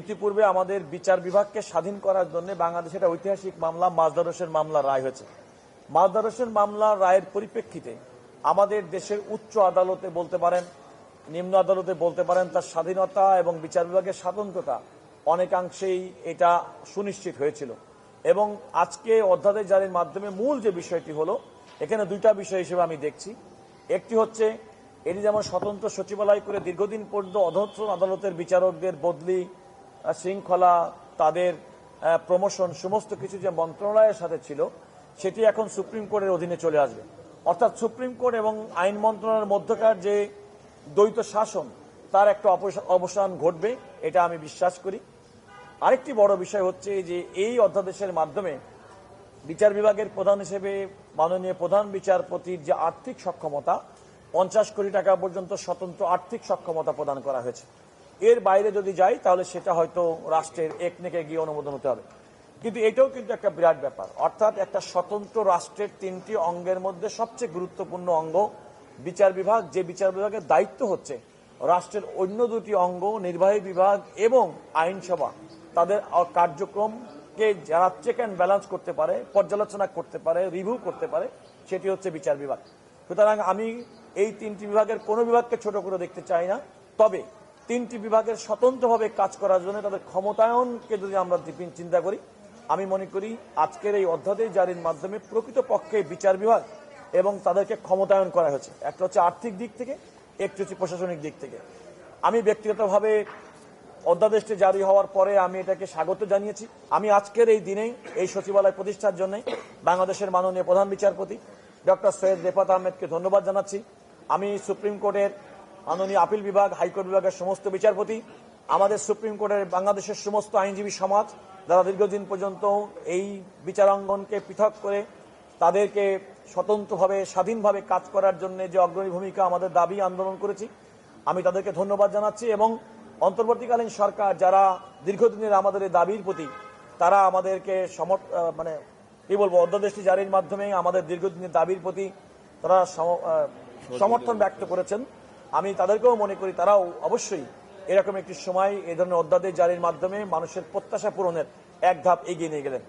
ইতিপূর্বে আমাদের বিচার বিভাগকে স্বাধীন করার জন্য বাংলাদেশের ঐতিহাসিক মামলা মাজদার হোসেন মামলা রায় হয়েছে। মাজদার হোসেন রায়ের পরিপ্রেক্ষিতে আমাদের দেশের উচ্চ আদালতে বলতে পারেন, নিম্ন আদালতে বলতে পারেন, তার স্বাধীনতা এবং বিচার বিভাগের স্বাতন্ত্রতা অনেকাংশেই এটা সুনিশ্চিত হয়েছিল। এবং আজকে অধ্যাদেশ জারির মাধ্যমে মূল যে বিষয়টি হলো, এখানে দুইটা বিষয় হিসেবে আমি দেখছি। একটি হচ্ছে, এটি যেমন স্বতন্ত্র সচিবালয় করে দীর্ঘদিন পর্যন্ত অধত্র আদালতের বিচারকদের বদলি শৃঙ্খলা, তাদের প্রমোশন সমস্ত কিছু যে মন্ত্রণালয়ের সাথে ছিল, সেটি এখন সুপ্রিম কোর্টের অধীনে চলে আসবে। অর্থাৎ সুপ্রিম কোর্ট এবং আইন মন্ত্রণালয়ের মধ্যকার যে দ্বৈত শাসন, তার একটা অবসান ঘটবে, এটা আমি বিশ্বাস করি। আরেকটি বড় বিষয় হচ্ছে যে এই অধ্যাদেশের মাধ্যমে বিচার বিভাগের প্রধান হিসেবে মাননীয় প্রধান বিচারপতির যে আর্থিক সক্ষমতা, পঞ্চাশ কোটি টাকা পর্যন্ত স্বতন্ত্র আর্থিক সক্ষমতা প্রদান করা হয়েছে। এর বাইরে যদি যাই, তাহলে সেটা হয়তো রাষ্ট্রের একনেকে গিয়ে অনুমোদন হতে হবে। কিন্তু এটাও কিন্তু একটা বিরাট ব্যাপার। অর্থাৎ একটা স্বতন্ত্র রাষ্ট্রের তিনটি অঙ্গের মধ্যে সবচেয়ে গুরুত্বপূর্ণ অঙ্গ বিচার বিভাগ, যে বিচার বিভাগের দায়িত্ব হচ্ছে রাষ্ট্রের অন্য দুটি অঙ্গ, নির্বাহী বিভাগ এবং আইনসভা। তাদের কার্যক্রমকে যারা চেক অ্যান্ড ব্যালেন্স করতে পারে, পর্যালোচনা করতে পারে রিভিউ করতে পারে, সেটি হচ্ছে বিচার বিভাগ। সুতরাং আমি এই তিনটি বিভাগের কোনো বিভাগকে ছোট করে দেখতে চাই না। তবে তিনটি বিভাগের স্বতন্ত্রভাবে কাজ করার জন্য তাদের ক্ষমতায়নকে যদি আমরা চিন্তা করি, আমি মনে করি আজকের এই অধ্যাদেশ জারির মাধ্যমে প্রকৃতপক্ষে বিচার বিভাগ এবং তাদেরকে ক্ষমতায়ন করা হয়েছে। একটা হচ্ছে আর্থিক দিক থেকে, একটি হচ্ছে প্রশাসনিক দিক থেকে। আমি ব্যক্তিগতভাবে অধ্যাদেশটি জারি হওয়ার পরে আমি এটাকে স্বাগত জানিয়েছি। আমি আজকের এই দিনেই এই সচিবালয় প্রতিষ্ঠার জন্য বাংলাদেশের মাননীয় প্রধান বিচারপতি ডক্টর সৈয়দ রেফাত আহমেদকে ধন্যবাদ জানাচ্ছি। আমি সুপ্রিম কোর্টের মাননীয় আপিল বিভাগ হাইকোর্ট বিভাগের সমস্ত বিচারপতি আমাদের সুপ্রিম কোর্টের বাংলাদেশের সমস্ত আইনজীবী সমাজ যারা দীর্ঘদিন পর্যন্ত এই বিচারাঙ্গনকে পৃথক করে তাদেরকে স্বতন্ত্রভাবে স্বাধীনভাবে কাজ করার জন্য যে অগ্রণী ভূমিকা আমাদের দাবি আন্দোলন করেছি আমি তাদেরকে ধন্যবাদ জানাচ্ছি এবং অন্তর্বর্তীকালীন সরকার যারা দীর্ঘদিনের আমাদের এই দাবির প্রতি তারা আমাদেরকে সমর্থ মানে কি বলব অধ্যাদেশটি জারির মাধ্যমে আমাদের দীর্ঘদিনের দাবির প্রতি তারা সম- সমর্থন ব্যক্ত করেছেন। আমি তাদেরকেও মনে করি তারাও অবশ্যই এরকম একটি সময় এ ধরনের অধ্যাদেশ জারির মাধ্যমে মানুষের প্রত্যাশা পূরণের এক ধাপ এগিয়ে নিয়ে গেলেন।